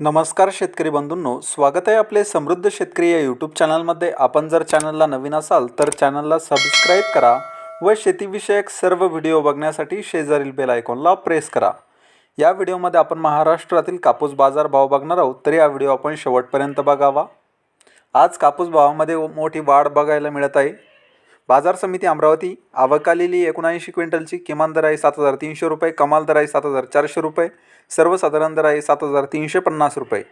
नमस्कार शेतकरी बंधूंनो स्वागत आहे आपले समृद्ध शेतकरी या यूट्यूब चॅनलमध्ये आपण जर चॅनलला नवीन असाल तर चॅनलला सबस्क्राईब करा व शेतीविषयक सर्व व्हिडिओ बघण्यासाठी शेजारील बेल आयकॉनला प्रेस करा. या व्हिडिओमध्ये आपण महाराष्ट्रातील कापूस बाजार भाव बघणार आहोत तर या व्हिडिओ आपण शेवटपर्यंत बघावा. आज कापूस भावामध्ये मोठी वाढ बघायला मिळत आहे. बाजार समिती अमरावती आवक आलेली एकोणऐंशी क्विंटलची किमान दर आहे सात हजार तीनशे रुपये कमाल दर आहे सात हजार चारशे रुपये सर्वसाधारण दर आहे सात हजार तीनशे पन्नास रुपये.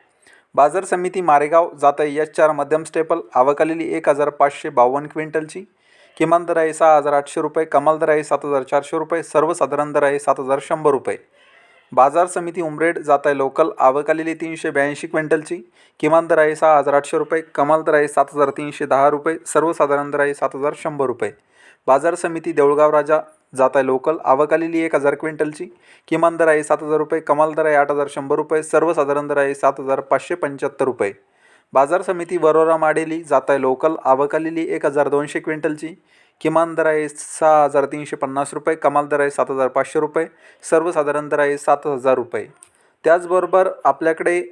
बाजार समिती मारेगाव जात आहे एच चार मध्यम स्टेपल. आवकालेली एक हजार पाचशे बावन्न क्विंटलची. किमान दर आहे सहा हजार आठशे रुपये. कमाल दर आहे सात हजार चारशे रुपये. सर्वसाधारण दर आहे सात हजार शंभर रुपये. बाजार समिती उमरेड जात आहे लोकल. आवकालेली तीनशे ब्याऐंशी क्विंटलची. किमान दर आहे सहा हजार आठशे रुपये. कमाल दर आहे सात हजार तीनशे दहा रुपये. सर्वसाधारण दर आहे सात हजार शंभर रुपये. बाजार समिती देऊळगाव राजा. जात आहे लोकल आवक आलेली एक हजार क्विंटलची. किमान दर आहे सात हजार रुपये कमाल दर आहे आठ हजार शंभर रुपये सर्वसाधारण दर आहे सात हजार पाचशे पंच्याहत्तर रुपये. बाजार समिती वरोरा माडेली जात आहे लोकल आवक आलेली एक हजार दोनशे क्विंटलची. किमान दर आहे सहा हजार तीनशे पन्नास रुपये कमाल दर आहे सात हजार पाचशे रुपये सर्वसाधारण दर आहे सात हजार रुपये. त्याचबरोबर आपल्याकडे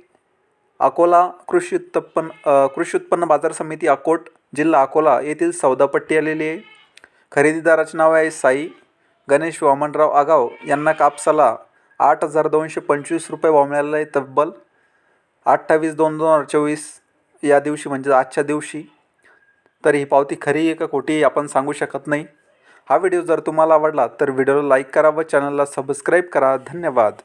अकोला कृषी उत्पन्न कृषी उत्पन्न बाजार समिती अकोट जिल्हा अकोला येथील सौदापट्टी आलेली आहे. खरेदीदाराचे नाव आहे साई. गणेश वामनराव आगाव यांना कापसाला आठ हजार दोनशे पंचवीस रुपये भाव मिळालेला आहे तब्बल अठ्ठावीस दोन दोन हजार चोवीस या दिवशी म्हणजे आजच्या दिवशी. तर ही पावती खरी आहे का खोटी आपण सांगू शकत नाही. हा व्हिडिओ जर तुम्हाला आवडला तर व्हिडिओला लाईक करा व चॅनलला सबस्क्राईब करा. धन्यवाद.